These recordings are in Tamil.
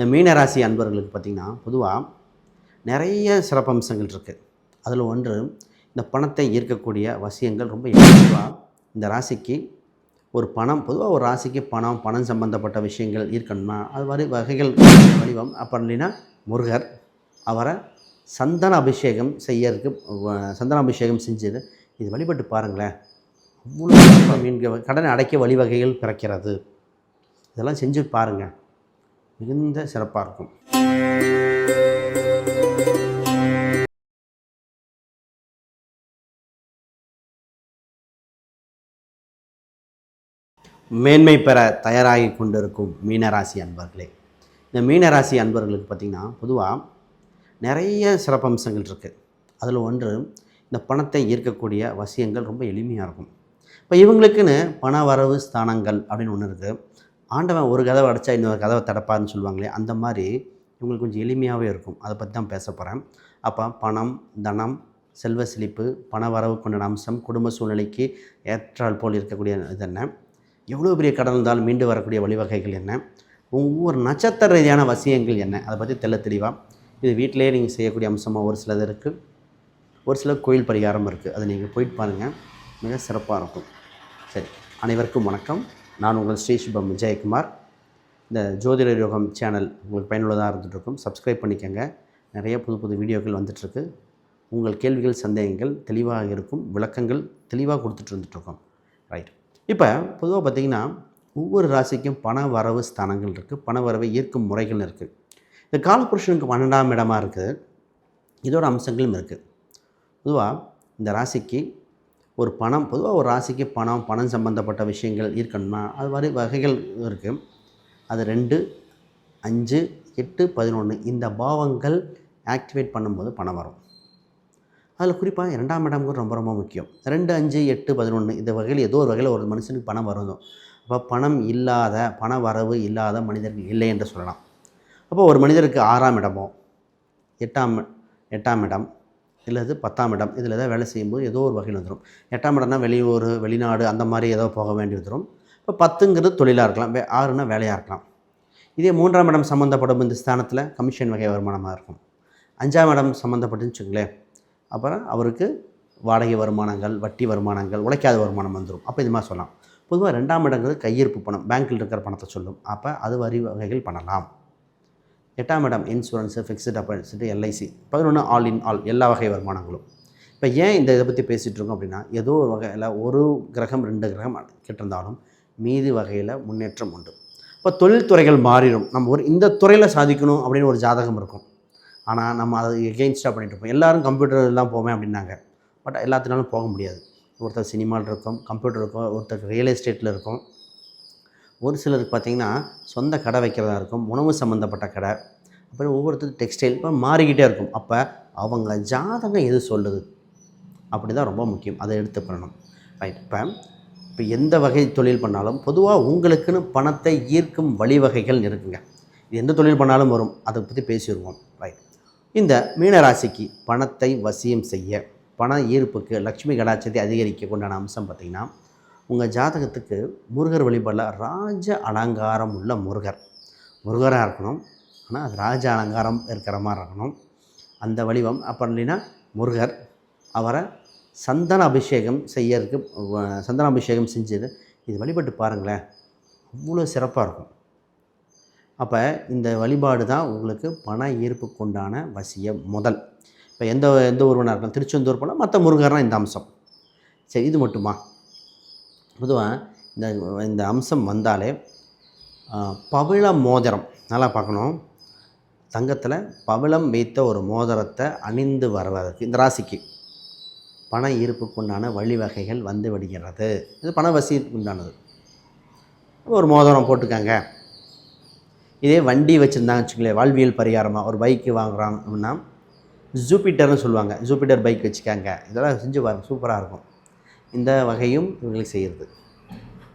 இந்த மீனராசி அன்பர்களுக்கு பார்த்திங்கன்னா பொதுவாக நிறைய சிறப்பம்சங்கள் இருக்குது அதில் ஒன்று இந்த பணத்தை ஈர்க்கக்கூடிய வசியங்கள் ரொம்ப எளிவாக இந்த ராசிக்கு ஒரு பணம் பொதுவாக ஒரு ராசிக்கு பணம் பணம் சம்பந்தப்பட்ட விஷயங்கள் இருக்கணுமா அது மாதிரி வகைகள் வடிவம். அப்புறம் இல்லைன்னா முருகர் அவரை சந்தன அபிஷேகம் செய்யறதுக்கு சந்தன அபிஷேகம் செஞ்சது. இது வழிபட்டு பாருங்களேன். அவ்வளோ மீன்கள் கடனை அடைக்க வழிவகைகள் பிறக்கிறது. இதெல்லாம் செஞ்சு பாருங்கள் மிகுந்த சிறப்பாக இருக்கும். மேன்மை பெற தயாராகி கொண்டிருக்கும் மீனராசி அன்பர்களே இந்த மீனராசி அன்பர்களுக்கு பார்த்திங்கன்னா பொதுவாக நிறைய சிறப்பம்சங்கள் இருக்குது அதில் ஒன்று இந்த பணத்தை ஈர்க்கக்கூடிய வசியங்கள் ரொம்ப எளிமையாக இருக்கும். இப்போ இவங்களுக்குன்னு பண வரவு ஸ்தானங்கள் அப்படின்னு ஒன்று இருக்குது ஆண்டவன் ஒரு கதவை அடைச்சா இன்னொரு கதவை தடப்பான்னு சொல்லுவாங்களே அந்த மாதிரி இவங்களுக்கு கொஞ்சம் எளிமையாகவே இருக்கும். அதை பற்றி தான் பேச போகிறேன் அப்போ பணம் தனம் செல்வ செழிப்பு பண வரவு கொண்ட அம்சம் குடும்ப சூழ்நிலைக்கு ஏற்றால் போல் இருக்கக்கூடிய இது என்ன? எவ்வளோ பெரிய கடன் இருந்தாலும் மீண்டு வரக்கூடிய வழிவகைகள் என்ன? ஒவ்வொரு நட்சத்திர ரீதியான வசியங்கள் என்ன? அதை பற்றி தெள்ள தெளிவாக இது வீட்டிலேயே நீங்கள் செய்யக்கூடிய அம்சமாக ஒரு சிலது இருக்குது ஒரு சில கோயில் பரிகாரம் இருக்குது அதை நீங்கள் போயிட்டு பாருங்கள் மிக சிறப்பாக இருக்கும். சரி அனைவருக்கும் வணக்கம். நான் உங்கள் ஸ்ரீ சுபம் விஜயகுமார். இந்த ஜோதிட யோகம் சேனல் உங்களுக்கு பயனுள்ளதாக இருந்துகிட்ருக்கும். சப்ஸ்கிரைப் பண்ணிக்கோங்க. நிறைய புது புது வீடியோக்கள் வந்துட்டுருக்கு உங்கள் கேள்விகள் சந்தேகங்கள் தெளிவாக இருக்கும். விளக்கங்கள் தெளிவாக கொடுத்துட்டு இருந்துகிட்ருக்கோம். ரைட் இப்போ பொதுவாக பார்த்திங்கன்னா ஒவ்வொரு ராசிக்கும் பண வரவு ஸ்தானங்கள் இருக்குது பண வரவை ஈர்க்கும் முறைகள் இருக்குது இந்த காலபுருஷனுக்கு பன்னெண்டாம் இடமா இருக்குது. இதோட அம்சங்களும் இருக்குது பொதுவாக இந்த ராசிக்கு ஒரு பணம் பொதுவாக ஒரு ராசிக்கு பணம் பணம் சம்பந்தப்பட்ட விஷயங்கள் இருக்கணுமா அது மாதிரி வகைகள் இருக்குது அது ரெண்டு அஞ்சு எட்டு பதினொன்று இந்த பாவங்கள் ஆக்டிவேட் பண்ணும்போது பணம் வரும். அதில் குறிப்பாக இரண்டாம் இடம்ங்கிறது ரொம்ப ரொம்ப முக்கியம். ரெண்டு அஞ்சு எட்டு பதினொன்று இந்த வகையில் ஏதோ ஒரு வகையில் ஒரு மனுஷனுக்கு பணம் வரும் அப்போ பணம் இல்லாத பண வரவு இல்லாத மனிதர்கள் இல்லை என்று சொல்லலாம். அப்போ ஒரு மனிதருக்கு ஆறாம் இடமோ எட்டாம் எட்டாம் இடம் இல்லது பத்தாம் இடம். இதில் ஏதாவது வேலை செய்யும்போது ஏதோ ஒரு வகையில் வந்துடும். எட்டாம் இடம்னா வெளியூர் வெளிநாடு அந்த மாதிரி ஏதோ போக வேண்டி வந்துடும். இப்போ பத்துங்கிறது தொழிலாக இருக்கலாம். வே ஆறுனா வேலையாக இருக்கலாம். இதே மூன்றாம் இடம் சம்மந்தப்படும் இந்த ஸ்தானத்தில் கமிஷன் வகை வருமானமாக இருக்கும். அஞ்சாம் இடம் சம்மந்தப்பட்டுன்னு வச்சுங்களேன் அப்புறம் அவருக்கு வாடகை வருமானங்கள் வட்டி வருமானங்கள் உழைக்காத வருமானம் வந்துடும். அப்போ இது மாதிரி சொல்லலாம். பொதுவாக ரெண்டாம் இடங்கிறது கையிருப்பு பணம். பேங்க்கில் இருக்கிற பணத்தை சொல்லும். அப்போ அது வரி வகைகள் பண்ணலாம். எட்டாம் இடம் இன்சூரன்ஸு ஃபிக்ஸ்டு டெபாசிட் எல்ஐசி பதினொன்று ஆல் இன் ஆல் எல்லா வகை வருமானங்களும். இப்போ ஏன் இந்த இதை பற்றி பேசிகிட்டு இருக்கோம் அப்படின்னா ஏதோ ஒரு வகையில் ஒரு கிரகம் ரெண்டு கிரகம் கிட்டிருந்தாலும் மீதி வகையில் முன்னேற்றம் உண்டு. இப்போ தொழில்துறைகள் மாறிடும். நம்ம ஒரு இந்த துறையில் சாதிக்கணும் அப்படின்னு ஒரு ஜாதகம் இருக்கும். ஆனால் நம்ம அதை எகெயின்ஸ்டாக பண்ணிட்டு இருப்போம். எல்லோரும் கம்ப்யூட்டர் எல்லாம் போவேன் அப்படின்னாங்க. பட் எல்லாத்தினாலும் போக முடியாது. ஒருத்தர் சினிமாவில் இருக்கும் கம்ப்யூட்டர் இருக்கும் ஒருத்தர் ரியல் எஸ்டேட்டில் இருக்கும். ஒரு சிலருக்கு பார்த்திங்கன்னா சொந்த கடை வைக்கிறதா இருக்கும் உணவு சம்மந்தப்பட்ட கடை. அப்புறம் ஒவ்வொருத்தரும் டெக்ஸ்டைல் இப்போ மாறிக்கிட்டே இருக்கும். அப்போ அவங்க ஜாதகம் எது சொல்லுது? அப்படி தான் ரொம்ப முக்கியம். அதை எடுத்து பண்ணணும். ரைட் இப்போ இப்போ எந்த வகை தொழில் பண்ணாலும் பொதுவாக உங்களுக்குன்னு பணத்தை ஈர்க்கும் வழிவகைகள் இருக்குங்க. இது எந்த தொழில் பண்ணாலும் வரும். அதை பற்றி பேசிடுவோம் ரைட் இந்த மீனராசிக்கு பணத்தை வசியம் செய்ய பண ஈர்ப்புக்கு லக்ஷ்மி கடாட்சத்தை அதிகரிக்க கொண்டான அம்சம் பார்த்திங்கன்னா உங்கள் ஜாதகத்துக்கு முருகர் வழிபாடில் ராஜ அலங்காரம் உள்ள முருகர். முருகராக இருக்கணும். ஆனால் அது ராஜ அலங்காரம் இருக்கிற மாதிரி இருக்கணும். அந்த வடிவம் அப்புறம் இல்லைன்னா முருகர் அவரை சந்தன அபிஷேகம் செய்யறதுக்கு சந்தன அபிஷேகம் செஞ்சது. இது வழிபட்டு பாருங்களேன். அவ்வளோ சிறப்பாக இருக்கும். அப்போ இந்த வழிபாடு தான் உங்களுக்கு பண ஈர்ப்புக்கு உண்டான வசியம் முதல். இப்போ எந்த எந்த ஒருவனாக இருக்கலாம் திருச்செந்தூர் போனால் மற்ற முருகர்னால் இந்த அம்சம். சரி இது மட்டுமா? பொதுவாக இந்த இந்த அம்சம் வந்தாலே பவிழ மோதிரம். நல்லா பார்க்கணும். தங்கத்தில் பவிழம் வைத்த ஒரு மோதிரத்தை அணிந்து வருவதற்கு இந்த ராசிக்கு பண ஈர்ப்புக்கு உண்டான வழிவகைகள் வந்து விடுகிறது. இது பண வசியத்துக்கு உண்டானது ஒரு மோதிரம் போட்டுக்கோங்க. இதே வண்டி வச்சுருந்தாங்க வச்சுக்கோங்களேன் வாழ்வியல் பரிகாரமாக ஒரு பைக்கு வாங்குகிறாங்கன்னா அப்படின்னா சொல்லுவாங்க. ஜூப்பிட்டர் பைக் வச்சுக்காங்க. இதெல்லாம் செஞ்சு பாருங்கள் சூப்பராக இருக்கும். இந்த வகையும் இவங்களுக்கு செய்கிறது.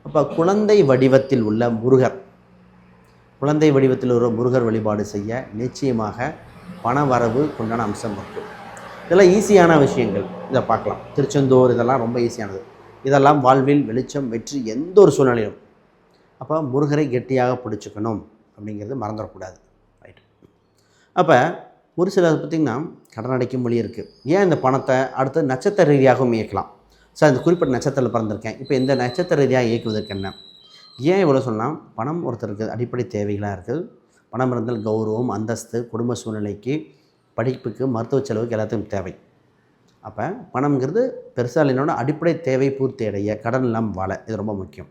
அப்போ குழந்தை வடிவத்தில் உள்ள முருகர் குழந்தை வடிவத்தில் உள்ள முருகர் வழிபாடு செய்ய நிச்சயமாக பண வரவு கொண்டான அம்சம் இருக்கும் இதெல்லாம் ஈஸியான விஷயங்கள். இதை பார்க்கலாம். திருச்செந்தூர் இதெல்லாம் ரொம்ப ஈஸியானது இதெல்லாம் வாழ்வில் வெளிச்சம் வெற்றி எந்த ஒரு சூழ்நிலையிலும். அப்போ முருகரை கெட்டியாக பிடிச்சிக்கணும் அப்படிங்கிறது மறந்துடக்கூடாது. அப்போ ஒரு சிலர் பார்த்திங்கன்னா கடன் அடைக்கும் மொழி இருக்குது ஏன் இந்த பணத்தை அடுத்து நட்சத்திர ரீதியாகவும் இயக்கலாம்? சார் இந்த குறிப்பிட்ட நட்சத்திரத்தில் பிறந்திருக்கேன். இப்போ இந்த நட்சத்திர ரீதியாக இயக்குவதற்கு என்ன? ஏன் இவ்வளோ சொல்லலாம் பணம் ஒருத்தருக்கு அடிப்படை தேவைகளாக இருக்குது. பணம் இருந்தால் கௌரவம் அந்தஸ்து குடும்ப சூழ்நிலைக்கு படிப்புக்கு மருத்துவ செலவுக்கு எல்லாத்துக்கும் தேவை. அப்போ பணம்ங்கிறது பெருசாக என்னோட அடிப்படை தேவை பூர்த்தி அடைய கடன் இல்லாமல் வாழ. இது ரொம்ப முக்கியம்.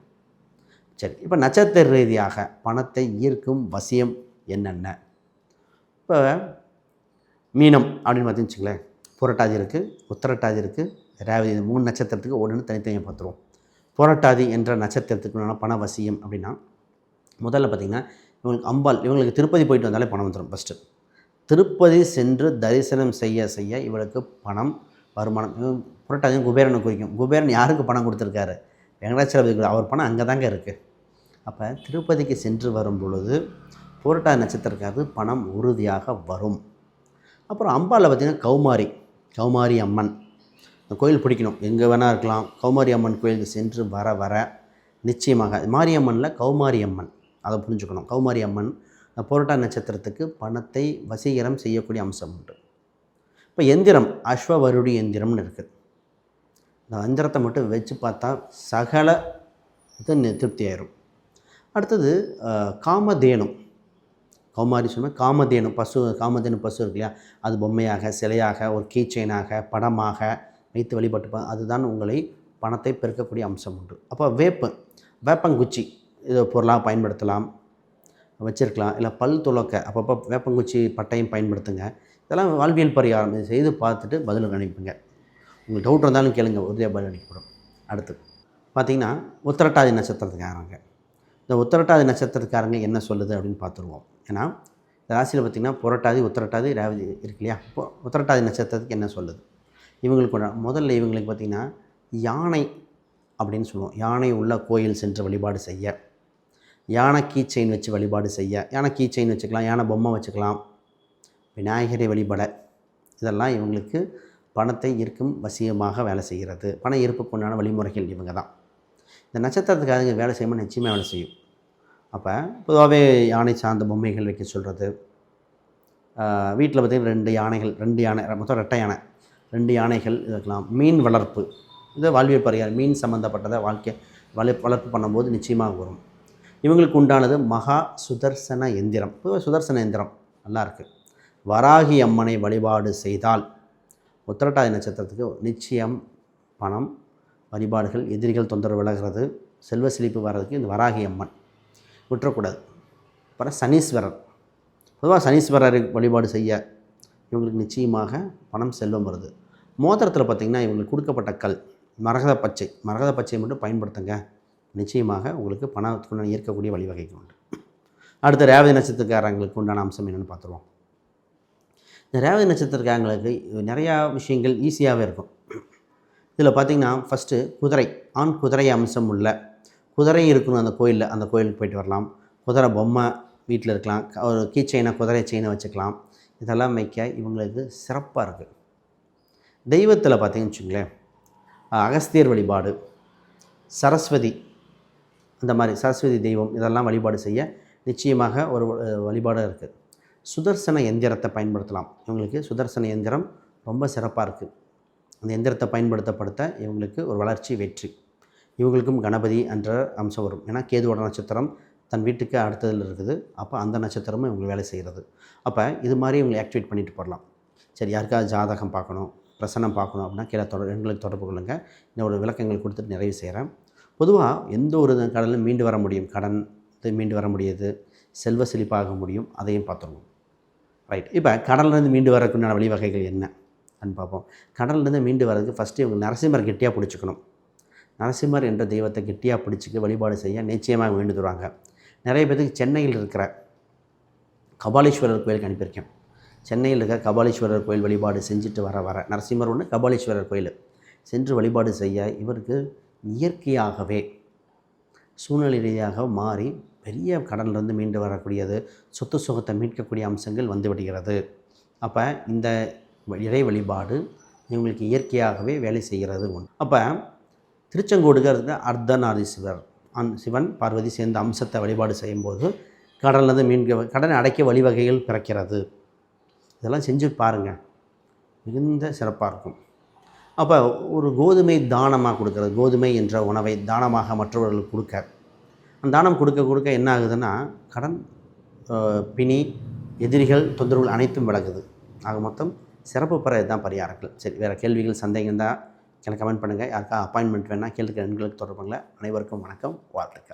சரி இப்போ நட்சத்திர ரீதியாக பணத்தை ஈர்க்கும் வசியம் என்னென்ன? இப்போ மீனம் அப்படின்னு பார்த்தீங்கன்னு வச்சுங்களேன் புரட்டாதி இருக்குது உத்தரட்டாதி இருக்குது ரேவதி இந்த மூணு நட்சத்திரத்துக்கு ஒன்று தனித்தனியாக பார்த்துருவோம். புரட்டாதி என்ற நட்சத்திரத்துக்கு பண வசியம் அப்படின்னா முதல்ல பார்த்திங்கன்னா இவங்களுக்கு அம்பாள் இவங்களுக்கு திருப்பதி போயிட்டு வந்தாலே பணம் வந்துடும் ஃபஸ்ட்டு திருப்பதி சென்று தரிசனம் செய்ய செய்ய இவளுக்கு பணம் வருமானம். இவன் புரட்டாதியும் குபேரனை குறிக்கும். குபேரன் யாருக்கு பணம் கொடுத்துருக்காரு? வெங்கடாச்சலபதிக்கு அவர் பணம் அங்கே தாங்க இருக்குது அப்போ திருப்பதிக்கு சென்று வரும் பொழுது புரட்டாதி நட்சத்திரக்காரது பணம் உறுதியாக வரும். அப்புறம் அம்பாவில் பார்த்திங்கன்னா கௌமாரி. கௌமாரி அம்மன். கோயில் பிடிக்கணும். எங்கே வேணால் இருக்கலாம். கௌமாரி அம்மன் கோயிலுக்கு சென்று வர வர நிச்சயமாக மாரியம்மனில் கௌமாரி அம்மன். அதை புரிஞ்சுக்கணும். கௌமாரி அம்மன் புரட்டா நட்சத்திரத்துக்கு பணத்தை வசீகரம் செய்யக்கூடிய அம்சம் உண்டு. இப்போ எந்திரம் அஸ்வவருடி எந்திரம்னு இருக்குது. இந்த எந்திரத்தை மட்டும் வச்சு பார்த்தா சகல இது திருப்தி ஆயிரும். அடுத்தது காமதேனும். காமதேனு கௌமாரி சொன்ன காமதேனு பசு காமதேனு பசு இருக்கு இல்லையா? அது பொம்மையாக சிலையாக ஒரு கீச்சைனாக படமாக வைத்து வழிபட்டுப்பா. அதுதான் உங்களை பணத்தை பெருக்கக்கூடிய அம்சம் உண்டு. அப்போ வேப்பு வேப்பங்குச்சி இது பொருளாக பயன்படுத்தலாம் வச்சிருக்கலாம். இல்லை பல் துளக்க அப்பப்போ வேப்பங்குச்சி பட்டையும் பயன்படுத்துங்க. இதெல்லாம் வாழ்வியல் பரிகாரம். இது செய்து பார்த்துட்டு பதில் அனுப்புங்க உங்களுக்கு டவுட் இருந்தாலும் கேளுங்க. உறுதியாக பதில் அனுப்பிவிடும் அடுத்து பார்த்தீங்கன்னா உத்திரட்டாதி நட்சத்திரத்துக்காரங்க. இந்த உத்திரட்டாதி நட்சத்திரத்துக்காரங்க என்ன சொல்லுது அப்படின்னு பார்த்துருவோம். ஏன்னா இந்த ராசியில் பார்த்திங்கன்னா புரட்டாதி உத்திரட்டாதி ரேவதி இருக்கு இல்லையா? இப்போ உத்திரட்டாதி நட்சத்திரத்துக்கு என்ன சொல்லுது? இவங்களுக்கு முதல்ல இவங்களுக்கு பார்த்திங்கன்னா யானை அப்படின்னு சொல்லுவோம். யானை உள்ள கோயில் சென்று வழிபாடு செய்ய. யானை கீ செயின் வச்சு வழிபாடு செய்ய. யானை கீ செயின் வச்சுக்கலாம் யானை பொம்மை வச்சுக்கலாம். விநாயகரை வழிபட. இதெல்லாம் இவங்களுக்கு பணத்தை ஈர்க்கும் வசியமாக வேலை செய்கிறது. பண இருப்புக்குண்டான வழிமுறைகள் இவங்க தான். இந்த நட்சத்திரத்துக்காக வேலை செய்யும்போது நிச்சயமாக வேலை செய்யும். அப்போ பொதுவாகவே யானை சார்ந்த பொம்மைகள் வைக்க சொல்கிறது வீட்டில் பார்த்திங்கன்னா ரெண்டு யானைகள் ரெண்டு யானை மொத்தம் ரெட்டை யானை. ரெண்டு யானைகள் இருக்கலாம். மீன் வளர்ப்பு. இது வாழ்வியல் பரிகாரம். மீன் சம்மந்தப்பட்டதை வாழ்க்கை வள வளர்ப்பு பண்ணும்போது நிச்சயமாக வரும். இவங்களுக்கு உண்டானது மகா சுதர்சன எந்திரம். பொதுவாக சுதர்சன எந்திரம். நல்லா இருக்குது வராகி அம்மனை வழிபாடு செய்தால் உத்திரட்டாதி நட்சத்திரத்துக்கு நிச்சயம் பணம் வழிபாடுகள் எதிரிகள் தொந்தரவு விலகிறது. செல்வ செழிப்பு வர்றதுக்கு இந்த வராகி அம்மன். விட்டுறக்கூடாது. அப்புறம் சனீஸ்வரர். பொதுவாக சனீஸ்வரர் வழிபாடு செய்ய இவங்களுக்கு நிச்சயமாக பணம் செல்வம் வருது. மோதிரத்தில் பார்த்திங்கன்னா இவங்களுக்கு கொடுக்கப்பட்ட கல் மரகத பச்சை. மரகத பச்சையை மட்டும் பயன்படுத்துங்க. நிச்சயமாக உங்களுக்கு பணத்துக்குண்டான ஈர்க்கக்கூடிய வழிவகைகள் உண்டு. அடுத்து ரேவதி நட்சத்திரக்காரங்களுக்கு உண்டான அம்சம் என்னென்னு பார்த்துருவோம். இந்த ரேவதி நட்சத்திரக்காரங்களுக்கு நிறையா விஷயங்கள் ஈஸியாகவே இருக்கும். இதில் பார்த்திங்கன்னா ஃபஸ்ட்டு குதிரை ஆண் குதிரை அம்சம் உள்ள குதிரை இருக்கணும் அந்த கோயிலில் அந்த கோயிலுக்கு போயிட்டு வரலாம். குதிரை பொம்மை வீட்டில் இருக்கலாம். ஒரு கீ செயினை குதிரை செயினை வச்சுக்கலாம். இதெல்லாம் வைக்க இவங்களுக்கு சிறப்பாக இருக்குது தெய்வத்தில் பார்த்தீங்கன்னு வச்சுங்களேன் அகஸ்தியர் வழிபாடு சரஸ்வதி அந்த மாதிரி சரஸ்வதி தெய்வம் இதெல்லாம் வழிபாடு செய்ய நிச்சயமாக ஒரு வழிபாடாக இருக்குது சுதர்சன எந்திரத்தை பயன்படுத்தலாம். இவங்களுக்கு சுதர்சன எந்திரம் ரொம்ப சிறப்பாக இருக்குது அந்த எந்திரத்தை பயன்படுத்தப்படுத்த இவங்களுக்கு ஒரு வளர்ச்சி வெற்றி. இவங்களுக்கும் கணபதி என்ற அம்சம் வரும். ஏன்னா கேதுவோட நட்சத்திரம் தன் வீட்டுக்கு அடுத்ததில் இருக்குது. அப்போ அந்த நட்சத்திரமும் இவங்க வேலை செய்கிறது அப்போ இது மாதிரி இவங்களை ஆக்டிவேட் பண்ணிட்டு போடலாம் சரி யாருக்காவது ஜாதகம் பார்க்கணும். பிரசனம் பார்க்கணும் அப்படின்னா கீழே தொடர் எங்களுக்கு தொடர்பு கொள்ளுங்கள் இன்னும் விளக்கங்கள் கொடுத்துட்டு நிறைவு செய்கிறேன் பொதுவாக எந்த ஒரு கடலும் மீண்டு வர முடியும். கடன் இது மீண்டு வர முடியுது. செல்வ செழிப்பாக முடியும். அதையும் பார்த்துருவோம். ரைட் இப்போ கடல்லேருந்து மீண்டு வரக்குண்டான வழிவகைகள் என்ன? அப்படின்னு பார்ப்போம். கடல்லேருந்து மீண்டு வரதுக்கு ஃபஸ்ட்டு இவங்க நரசிம்மர் கெட்டியாக பிடிச்சிக்கணும். நரசிம்மர் என்ற தெய்வத்தை கெட்டியாக பிடிச்சிக்க வழிபாடு செய்ய நிச்சயமாக வேண்டு தருவாங்க நிறைய பேருக்கு சென்னையில் இருக்கிற கபாலீஸ்வரர் கோயிலுக்கு அனுப்பியிருக்கேன். சென்னையில் இருக்க கபாலீஸ்வரர் கோயில் வழிபாடு செஞ்சுட்டு வர வர நரசிம்மர் ஒன்று கபாலீஸ்வரர் கோயில். சென்று வழிபாடு செய்ய இவருக்கு இயற்கையாகவே சூழ்நிலை ரீதியாக மாறி பெரிய கடன்லேருந்து மீண்டு வரக்கூடியது சொத்து சுகத்தை மீட்கக்கூடிய அம்சங்கள் வந்துவிடுகிறது அப்போ இந்த இறை வழிபாடு இவங்களுக்கு இயற்கையாகவே வேலை செய்கிறது ஒன்று அப்போ திருச்செங்கோடுங்கிறது அர்த்தநாரீஸ்வரர் அன் சிவன் பார்வதி சேர்ந்த அம்சத்தை வழிபாடு செய்யும்போது கடல்லேருந்து மீன்க கடனை அடைக்க வழிவகைகள் பிறக்கிறது. இதெல்லாம் செஞ்சு பாருங்கள் மிகுந்த சிறப்பாக இருக்கும். அப்போ ஒரு கோதுமை தானமாக கொடுக்குறது? கோதுமை என்ற உணவை தானமாக மற்றவர்களுக்கு கொடுக்க. அந்த தானம் கொடுக்க கொடுக்க என்ன ஆகுதுன்னா கடன் பிணி எதிரிகள் தொந்தரவுகள் அனைத்தும் விலகுது. ஆக மொத்தம் சிறப்பு பெற இதுதான் பரிகாரங்கள். சரி வேறு கேள்விகள் சந்தேகம் தான் எனக்கு கமெண்ட் பண்ணுங்கள் யாருக்கா அப்பாயின்மெண்ட் வேணால் கேள்வி எண்களுக்கு தொடர்புங்கள அனைவருக்கும் வணக்கம் வாழ்த்துக்கள்.